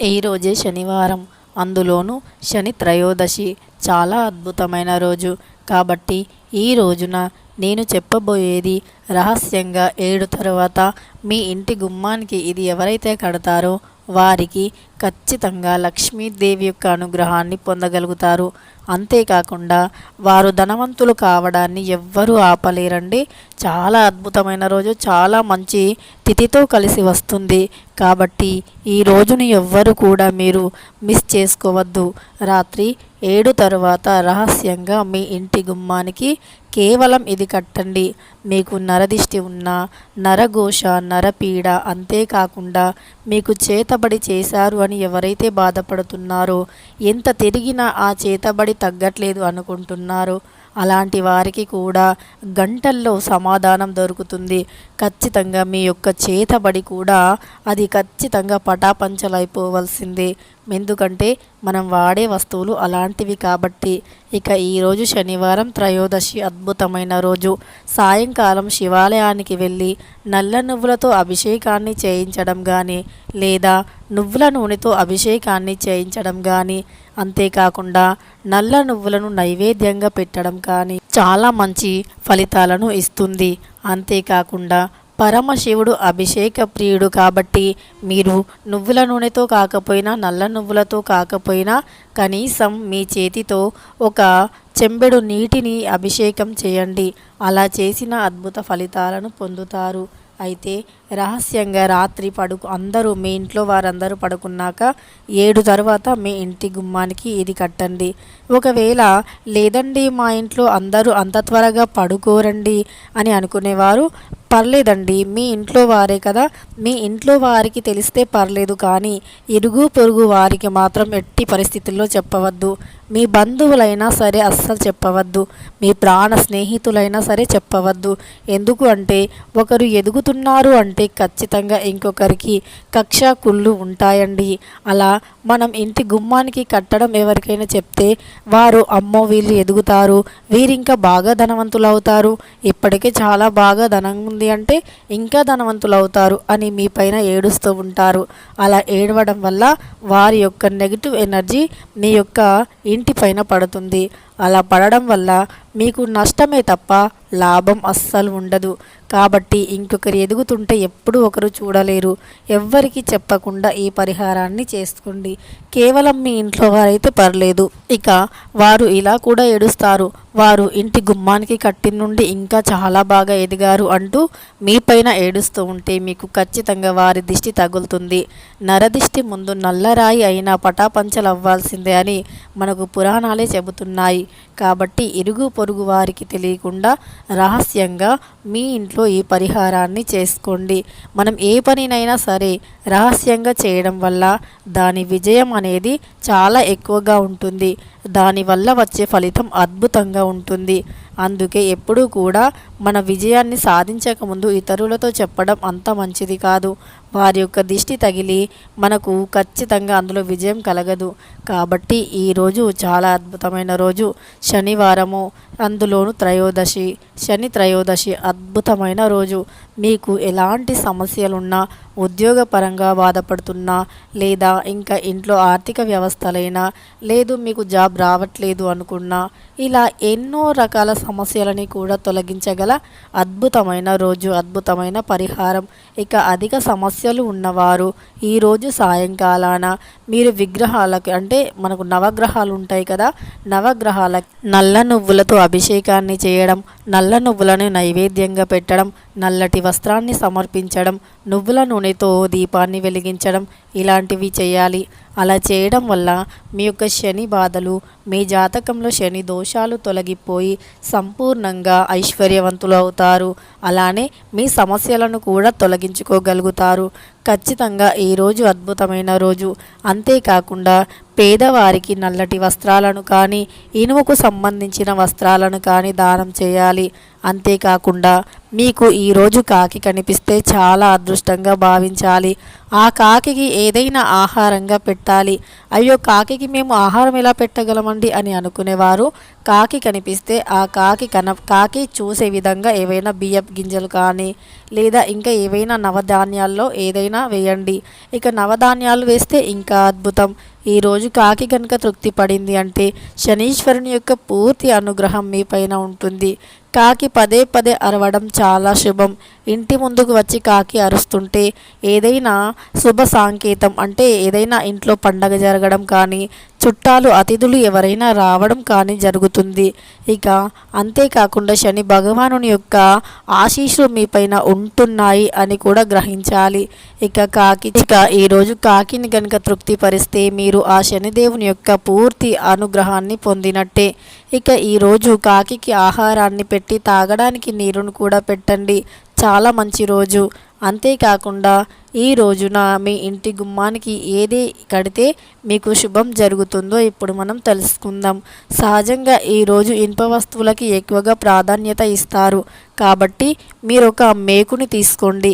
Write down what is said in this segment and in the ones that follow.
ఈరోజే శనివారం. అందులోనూ శని త్రయోదశి చాలా అద్భుతమైన రోజు. కాబట్టి ఈ రోజున నేను చెప్పబోయేది రహస్యంగా ఏడు తర్వాత మీ ఇంటి గుమ్మానికి ఇది ఎవరైతే కడతారో వారికి ఖచ్చితంగా లక్ష్మీదేవి యొక్క అనుగ్రహాన్ని పొందగలుగుతారు. అంతేకాకుండా వారు ధనవంతులు కావడాన్ని ఎవ్వరూ ఆపలేరండి. చాలా అద్భుతమైన రోజు చాలా మంచి తిథితో కలిసి వస్తుంది. కాబట్టి ఈ రోజుని ఎవ్వరు కూడా మీరు మిస్ చేసుకోవద్దు. రాత్రి ఏడు తరువాత రహస్యంగా మీ ఇంటి గుమ్మానికి కేవలం ఇది కట్టండి. మీకు నరదిష్టి ఉన్న నరఘోష నరపీడ అంతేకాకుండా మీకు చేతబడి చేశారు అని ఎవరైతే బాధపడుతున్నారో ఎంత తిరిగినా ఆ చేతబడి తగ్గట్లేదు అనుకుంటున్నారో. అలాంటి వారికి కూడా గంటల్లో సమాధానం దొరుకుతుంది. ఖచ్చితంగా మీ యొక్క చేతబడి కూడా అది ఖచ్చితంగా పటాపంచలైపోవలసిందే. ఎందుకంటే మనం వాడే వస్తువులు అలాంటివి కాబట్టి. ఇక ఈరోజు శనివారం త్రయోదశి అద్భుతమైన రోజు. సాయంకాలం శివాలయానికి వెళ్ళి నల్ల నువ్వులతో అభిషేకాన్ని చేయించడం కానీ లేదా నువ్వుల నూనెతో అభిషేకాన్ని చేయించడం కానీ అంతేకాకుండా నల్ల నువ్వులను నైవేద్యంగా పెట్టడం కానీ చాలా మంచి ఫలితాలను ఇస్తుంది. అంతేకాకుండా పరమశివుడు అభిషేక ప్రియుడు కాబట్టి మీరు నువ్వుల నూనెతో కాకపోయినా నల్ల నువ్వులతో కాకపోయినా కనీసం మీ చేతితో ఒక చెంబెడు నీటిని అభిషేకం చేయండి. అలా చేసిన అద్భుత ఫలితాలను పొందుతారు. అయితే రహస్యంగా రాత్రి పడుకు అందరూ మీ ఇంట్లో వారందరూ పడుకున్నాక ఏడు తర్వాత మీ ఇంటి గుమ్మానికి ఇది కట్టండి. ఒకవేళ లేదండి మా ఇంట్లో అందరూ అంత త్వరగా పడుకోరండి అని అనుకునేవారు. పర్లేదండి మీ ఇంట్లో వారే కదా. మీ ఇంట్లో వారికి తెలిస్తే పర్లేదు కానీ ఇరుగు పొరుగు వారికి మాత్రం ఎట్టి పరిస్థితుల్లో చెప్పవద్దు. మీ బంధువులైనా సరే అస్సలు చెప్పవద్దు. మీ ప్రాణ స్నేహితులైనా సరే చెప్పవద్దు. ఎందుకు అంటే ఒకరు ఎదుగుతున్నారు అంటే ఖచ్చితంగా ఇంకొకరికి కక్ష కుళ్ళు ఉంటాయండి. అలా మనం ఇంటి గుమ్మానికి కట్టడం ఎవరికైనా చెప్తే వారు అమ్మో వీళ్ళు ఎదుగుతారు వీరింకా బాగా ధనవంతులు అవుతారు ఇప్పటికే చాలా బాగా ధనం ఉంది అంటే ఇంకా ధనవంతులు అవుతారు అని మీ పైన ఏడుస్తూ ఉంటారు. అలా ఏడవడం వల్ల వారి యొక్క నెగిటివ్ ఎనర్జీ మీ యొక్క ఇంటి పైన పడుతుంది. అలా పడడం వల్ల మీకు నష్టమే తప్ప లాభం అస్సలు ఉండదు. కాబట్టి ఇంకొకరు ఎదుగుతుంటే ఎప్పుడు ఒకరు చూడలేరు. ఎవ్వరికి చెప్పకుండా ఈ పరిహారాన్ని చేసుకోండి. కేవలం మీ ఇంట్లో వారైతే పర్లేదు. ఇక వారు ఇలా కూడా ఏడుస్తారు. వారు ఇంటి గుమ్మానికి కట్టి నుండి ఇంకా చాలా బాగా ఎదిగారు అంటూ మీ పైన ఏడుస్తూ ఉంటే మీకు ఖచ్చితంగా వారి దిష్టి తగులుతుంది. నరదిష్టి ముందు నల్లరాయి అయినా పటాపంచలు అవ్వాల్సిందే అని మనకు పురాణాలే చెబుతున్నాయి. కాబట్టి ఇరుగు పొరుగు వారికి తెలియకుండా రహస్యంగా మీ ఇంట్లో ఈ పరిహారాన్ని చేసుకోండి. మనం ఏ పనినైనా సరే రహస్యంగా చేయడం వల్ల దాని విజయం అనేది చాలా ఎక్కువగా ఉంటుంది. దానివల్ల వచ్చే ఫలితం అద్భుతంగా ఉంటుంది. అందుకే ఎప్పుడూ కూడా మన విజయాన్ని సాధించకముందు ఇతరులతో చెప్పడం అంత మంచిది కాదు. వారి యొక్క దిష్టి తగిలి మనకు ఖచ్చితంగా అందులో విజయం కలగదు. కాబట్టి ఈరోజు చాలా అద్భుతమైన రోజు. శనివారము అందులోను త్రయోదశి. శని త్రయోదశి అద్భుతమైన రోజు. మీకు ఎలాంటి సమస్యలున్నా ఉద్యోగపరంగా బాధపడుతున్నా లేదా ఇంకా ఇంట్లో ఆర్థిక వ్యవస్థలైనా లేదు మీకు జాబ్ రావట్లేదు అనుకున్నా ఇలా ఎన్నో రకాల సమస్యలని కూడా తొలగించగల అద్భుతమైన రోజు అద్భుతమైన పరిహారం. ఇక అధిక సమస్యలు ఉన్నవారు ఈరోజు సాయంకాలాన మీరు విగ్రహాలకు అంటే మనకు నవగ్రహాలు ఉంటాయి కదా నవగ్రహాల నల్ల నువ్వులతో అభిషేకాన్ని చేయడం నల్ల నువ్వులను నైవేద్యంగా పెట్టడం నల్లటి వస్త్రాన్ని సమర్పించడం నువ్వుల నూనెతో దీపాన్ని వెలిగించడం ఇలాంటివి చేయాలి. అలా చేయడం వల్ల మీ యొక్క శని బాధలు మీ జాతకంలో శని దోషాలు తొలగిపోయి సంపూర్ణంగా ఐశ్వర్యవంతులు అవుతారు. అలానే మీ సమస్యలను కూడా తొలగించుకోగలుగుతారు. ఖచ్చితంగా ఈ రోజు అద్భుతమైన రోజు. అంతేకాకుండా పేదవారికి నల్లటి వస్త్రాలను కానీ ఇనుముకు సంబంధించిన వస్త్రాలను కానీ దానం చేయాలి. అంతేకాకుండా మీకు ఈరోజు కాకి కనిపిస్తే చాలా అదృష్టంగా భావించాలి. ఆ కాకికి ఏదైనా ఆహారంగా పెట్టాలి. అయ్యో కాకికి మేము ఆహారం ఎలా పెట్టగలమండి అని అనుకునేవారు. కాకి కనిపిస్తే ఆ కాకి కన కాకి చూసే విధంగా ఏవైనా బియ్యపు గింజలు కానీ లేదా ఇంకా ఏవైనా నవధాన్యాల్లో ఏదైనా వేయండి. ఇక నవధాన్యాలు వేస్తే ఇంకా అద్భుతం. ఈరోజు కాకి కనుక తృప్తి పడింది అంటే శనీశ్వరుని యొక్క పూర్తి అనుగ్రహం మీ పైన ఉంటుంది. కాకి పదే పదే అరవడం చాలా శుభం. ఇంటి ముందుకు వచ్చి కాకి అరుస్తుంటే ఏదైనా శుభ సాంకేతం అంటే ఏదైనా ఇంట్లో పండగ జరగడం కానీ చుట్టాలు అతిథులు ఎవరైనా రావడం కానీ జరుగుతుంది. ఇక అంతేకాకుండా శని భగవానుని యొక్క ఆశీస్సులు మీ పైన ఉంటున్నాయి అని కూడా గ్రహించాలి. ఇక కాకి ఇక ఈరోజు కాకిని కనుక తృప్తిపరిస్తే మీరు ఆ శనిదేవుని యొక్క పూర్తి అనుగ్రహాన్ని పొందినట్టే. ఇక ఈరోజు కాకికి ఆహారాన్ని పెట్టి తాగడానికి నీరును కూడా పెట్టండి. చాలా మంచి రోజు. అంతేకాకుండా ఈ రోజున మీ ఇంటి గుమ్మానికి ఏది కడితే మీకు శుభం జరుగుతుందో ఇప్పుడు మనం తెలుసుకుందాం. సహజంగా ఈరోజు ఇనుప వస్తువులకి ఎక్కువగా ప్రాధాన్యత ఇస్తారు. కాబట్టి మీరు ఒక మేకుని తీసుకోండి.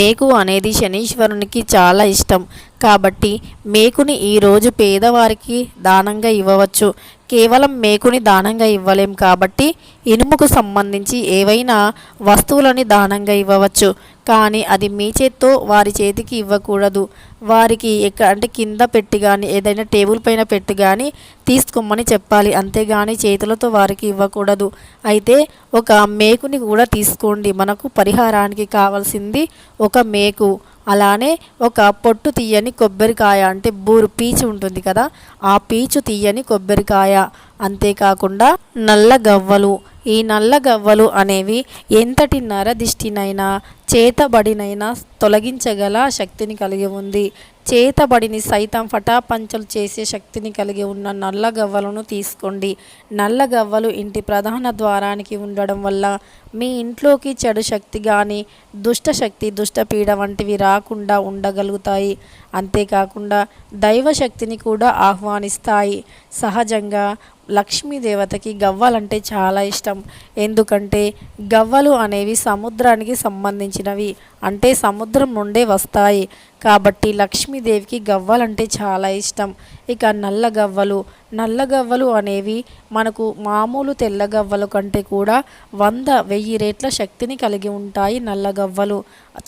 మేకు అనేది శనీశ్వరునికి చాలా ఇష్టం. కాబట్టి మేకుని ఈరోజు పేదవారికి దానంగా ఇవ్వవచ్చు. కేవలం మేకుని దానంగా ఇవ్వలేం కాబట్టి ఇనుముకు సంబంధించి ఏవైనా వస్తువులని దానంగా ఇవ్వవచ్చు. కానీ అది మీ చేత్తో వారి చేతికి ఇవ్వకూడదు. వారికి ఎక్కడ అంటే కింద పెట్టి కానీ ఏదైనా టేబుల్ పైన పెట్టి కానీ తీసుకోమని చెప్పాలి. అంతేగాని చేతులతో వారికి ఇవ్వకూడదు. అయితే ఒక మేకుని కూడా తీసుకోండి. మనకు పరిహారానికి కావాల్సింది ఒక మేకు. అలానే ఒక పొట్టు తీయని కొబ్బరికాయ అంటే బూరు పీచు ఉంటుంది కదా ఆ పీచు తీయని కొబ్బరికాయ. అంతేకాకుండా నల్ల గవ్వలు. ఈ నల్ల గవ్వలు అనేవి ఎంతటి నరదిష్టినైనా చేతబడినైనా తొలగించగల శక్తిని కలిగి ఉంది. చేతబడిని సైతం ఫటాపంచలు చేసే శక్తిని కలిగి ఉన్న నల్ల గవ్వలను తీసుకోండి. నల్ల గవ్వలు ఇంటి ప్రధాన ద్వారానికి ఉండడం వల్ల మీ ఇంట్లోకి చెడు శక్తి కానీ దుష్ట శక్తి దుష్టపీడ వంటివి రాకుండా ఉండగలుగుతాయి. అంతేకాకుండా దైవశక్తిని కూడా ఆహ్వానిస్తాయి. సహజంగా లక్ష్మీదేవతకి గవ్వలంటే చాలా ఇష్టం. ఎందుకంటే గవ్వలు అనేవి సముద్రానికి సంబంధించినవి. అంటే సముద్రం నుండే వస్తాయి. కాబట్టి లక్ష్మీదేవికి గవ్వలంటే చాలా ఇష్టం. ఇక నల్ల గవ్వలు. నల్ల గవ్వలు అనేవి మనకు మామూలు తెల్ల గవ్వల కంటే కూడా వంద వెయ్యి రేట్ల శక్తిని కలిగి ఉంటాయి నల్ల గవ్వలు.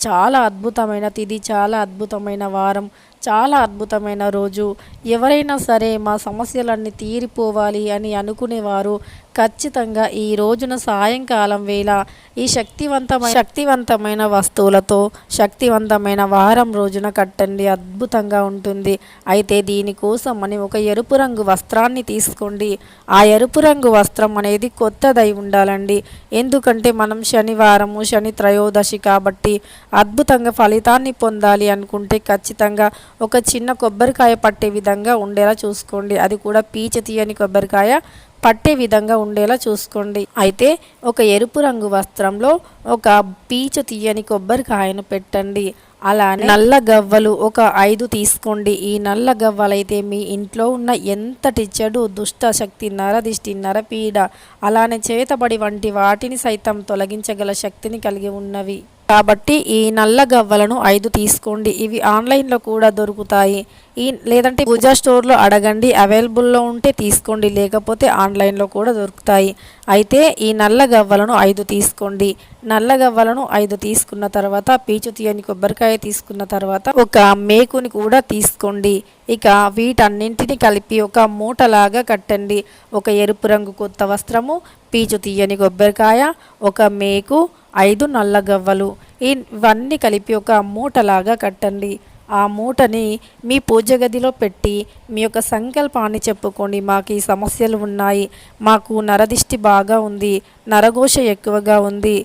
చాలా అద్భుతమైన తిది చాలా అద్భుతమైన వారం చాలా అద్భుతమైన రోజు. ఎవరైనా సరే మా సమస్యలన్నీ తీరిపోవాలి అని అనుకునేవారు. ఖచ్చితంగా ఈ రోజున సాయంకాలం వేళ ఈ శక్తివంతమైన శక్తివంతమైన వస్తువులతో శక్తివంతమైన వారం రోజున కట్టండి. అద్భుతంగా ఉంటుంది. అయితే దీనికోసం అని ఒక ఎరుపు రంగు వస్త్రాన్ని తీసుకోండి. ఆ ఎరుపు రంగు వస్త్రం అనేది కొత్తదై ఉండాలండి. ఎందుకంటే మనం శనివారము శని త్రయోదశి కాబట్టి అద్భుతంగా ఫలితాన్ని పొందాలి అనుకుంటే ఖచ్చితంగా ఒక చిన్న కొబ్బరికాయ పట్టే విధంగా ఉండేలా చూసుకోండి. అది కూడా పీచు తీయని కొబ్బరికాయ పట్టే విధంగా ఉండేలా చూసుకోండి. అయితే ఒక ఎరుపు రంగు వస్త్రంలో ఒక పీచు తీయని కొబ్బరికాయను పెట్టండి. అలానే నల్ల గవ్వలు ఒక ఐదు తీసుకోండి. ఈ నల్ల గవ్వలైతే మీ ఇంట్లో ఉన్న ఎంతటి చెడు దుష్ట శక్తి నరదిష్టి నరపీడ అలానే చేతబడి వంటి వాటిని సైతం తొలగించగల శక్తిని కలిగి ఉన్నవి. కాబట్టి ఈ నల్ల గవ్వలను ఐదు తీసుకోండి. ఇవి ఆన్లైన్లో కూడా దొరుకుతాయి. ఈ లేదంటే పూజా స్టోర్లో అడగండి. అవైలబుల్లో ఉంటే తీసుకోండి. లేకపోతే ఆన్లైన్లో కూడా దొరుకుతాయి. అయితే ఈ నల్ల గవ్వలను ఐదు తీసుకోండి. నల్ల గవ్వలను ఐదు తీసుకున్న తర్వాత పీచు తీయని కొబ్బరికాయ తీసుకున్న తర్వాత ఒక మేకుని కూడా తీసుకోండి. ఇక వీటన్నింటిని కలిపి ఒక మూటలాగా కట్టండి. ఒక ఎరుపు రంగు కొత్త వస్త్రము పీచు తీయని కొబ్బరికాయ ఒక మేకు ఐదు నల్ల గవ్వలు. ఇవన్నీ కలిపి ఒక మూటలాగా కట్టండి. ఆ మూటని మీ పూజ గదిలో పెట్టి మీ యొక్క సంకల్పాన్ని చెప్పుకోండి. మాకు ఈ సమస్యలు ఉన్నాయి. మాకు నరదిష్టి బాగా ఉంది. నరఘోష ఎక్కువగా ఉంది.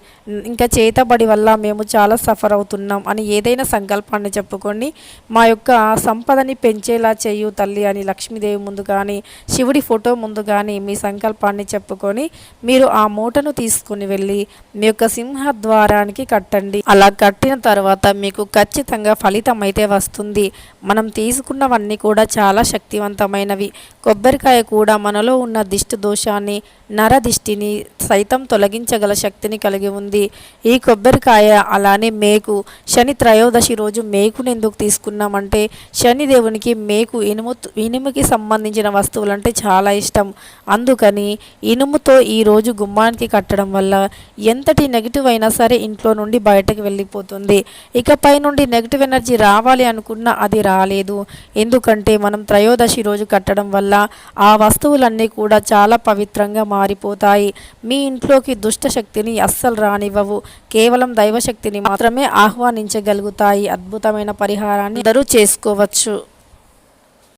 ఇంకా చేతబడి వల్ల మేము చాలా సఫర్ అవుతున్నాం అని ఏదైనా సంకల్పాన్ని చెప్పుకొని మా యొక్క సంపదని పెంచేలా చేయు తల్లి అని లక్ష్మీదేవి ముందు కానీ శివుడి ఫోటో ముందు కానీ మీ సంకల్పాన్ని చెప్పుకొని మీరు ఆ మూటను తీసుకుని వెళ్ళి మీ యొక్క సింహద్వారానికి కట్టండి. అలా కట్టిన తర్వాత మీకు ఖచ్చితంగా ఫలితం అయితే వస్తుంది. మనం తీసుకున్నవన్నీ కూడా చాలా శక్తివంతమైనవి. కొబ్బరికాయ కూడా మనలో ఉన్న దిష్టి దోషాన్ని నరదిష్టిని సైతం సైతం తొలగించగల శక్తిని కలిగి ఉంది. ఈ కొబ్బరికాయ అలానే మేకు. శని త్రయోదశి రోజు మేకుని ఎందుకు తీసుకున్నామంటే శని దేవునికి మేకు ఇనుము ఇనుముకి సంబంధించిన వస్తువులంటే చాలా ఇష్టం. అందుకని ఇనుముతో ఈ రోజు గుమ్మానికి కట్టడం వల్ల ఎంతటి నెగిటివ్ అయినా సరే ఇంట్లో నుండి బయటకు వెళ్ళిపోతుంది. ఇకపై నుండి నెగిటివ్ ఎనర్జీ రావాలి అనుకున్నా అది రాలేదు. ఎందుకంటే మనం త్రయోదశి రోజు కట్టడం వల్ల ఆ వస్తువులన్నీ కూడా చాలా పవిత్రంగా మారిపోతాయి. మీ ఇంట్లోకి దుష్ట శక్తిని అస్సలు రానివ్వవు. కేవలం దైవశక్తిని మాత్రమే ఆహ్వానించగలుగుతాయి. అద్భుతమైన పరిహారాన్ని అందరూ చేసుకోవచ్చు.